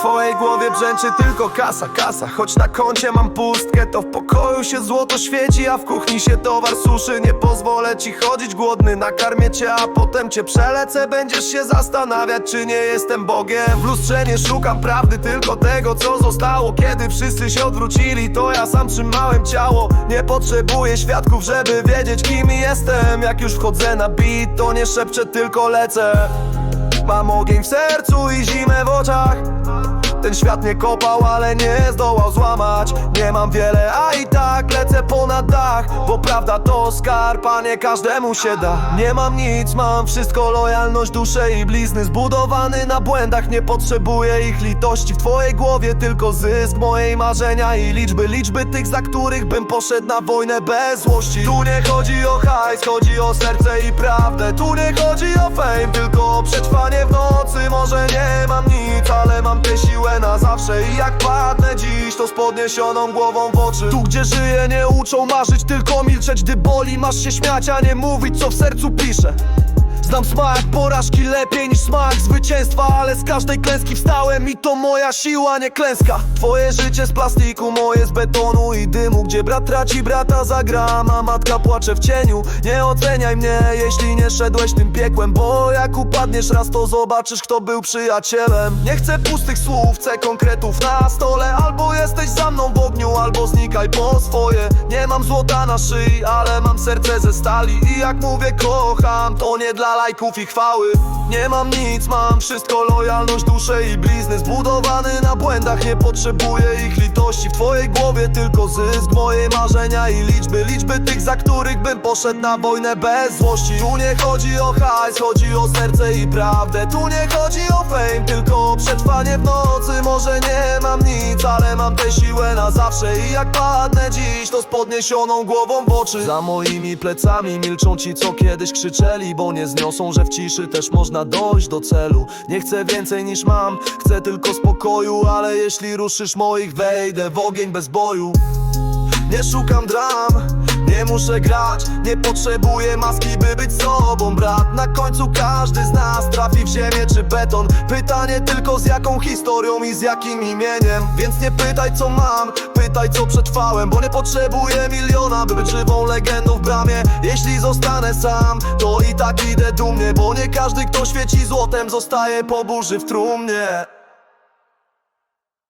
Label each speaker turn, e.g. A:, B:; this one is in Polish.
A: twojej głowie brzęczy tylko kasa, kasa. Choć na koncie mam pustkę, to w pokoju się złoto świeci A w kuchni się towar suszy. Nie pozwolę ci chodzić głodny, nakarmię cię A potem cię przelecę, będziesz się zastanawiać Czy nie jestem Bogiem. W lustrze nie szukam prawdy, tylko tego co zostało. Kiedy wszyscy się odwrócili, to ja sam trzymałem ciało. Nie potrzebuję świadków, żeby wiedzieć kim jestem. Jak już wchodzę na beat, to nie szepczę, tylko lecę. Mam ogień w sercu i zimę w oczach Ten świat mnie kopał, ale nie zdołał złamać. Nie mam wiele, a i tak lecę ponad dach Bo prawda to skarb, a nie każdemu się da. Nie mam nic, mam wszystko, lojalność, duszę i blizny. Zbudowany na błędach, nie potrzebuję ich litości. W twojej głowie tylko zysk, mojej marzenia i liczby. Liczby tych, za których bym poszedł na wojnę bez złości. Tu nie chodzi o hajs, chodzi o serce i prawdę. Tu nie chodzi o fame, tylko o przetrwanie w nocy Może nie mam nic, ale mam tę siłę na zawsze. I jak padnę dziś, to z podniesioną głową w oczy. Tu gdzie żyję nie uczą marzyć, tylko milczeć. Gdy boli, masz się śmiać, a nie mówić co w sercu piszę Znam smak porażki lepiej niż smak zwycięstwa Ale z każdej klęski wstałem i to moja siła, nie klęska. Twoje życie z plastiku, moje z betonu i dymu Gdzie brat traci brata za gram, a matka płacze w cieniu. Nie oceniaj mnie, jeśli nie szedłeś tym piekłem Bo jak upadniesz raz, to zobaczysz kto był przyjacielem. Nie chcę pustych słów, chcę konkretów na stole. Albo jesteś za mną w ogniu, albo znikaj po swoje. Nie mam złota na szyi, ale mam serce ze stali I jak mówię kocham, to nie dla lajków i chwały. Nie mam nic, mam wszystko, lojalność, duszę i blizny Zbudowany na błędach, nie potrzebuję ich litości. W twojej głowie tylko zysk, moje marzenia i liczby. Liczby tych, za których bym poszedł na wojnę bez złości. Tu nie chodzi o hajs, chodzi o serce i prawdę. Tu nie chodzi o fame, tylko o przetrwanie w nocy. Może nie mam nic, ale mam tę siłę na zawsze. I jak padnę dziś, to z podniesioną głową w oczy. Za moimi plecami milczą ci, co kiedyś krzyczeli Bo nie zniosą, że w ciszy też można dojść do celu. Nie chcę więcej niż mam, chcę tylko spokoju Ale jeśli ruszysz moich, wejdę w ogień bez boju. Nie szukam dram, nie muszę grać Nie potrzebuję maski, by być sobą, brat. Na końcu każdy z nas trafi w ziemię czy beton. Pytanie tylko z jaką historią i z jakim imieniem. Więc nie pytaj co mam, pytaj co przetrwałem Bo nie potrzebuję miliona, by być żywą legendą w bramie. Jeśli zostanę sam, to i tak idę dumnie Bo nie każdy, kto świeci złotem, zostaje po burzy w trumnie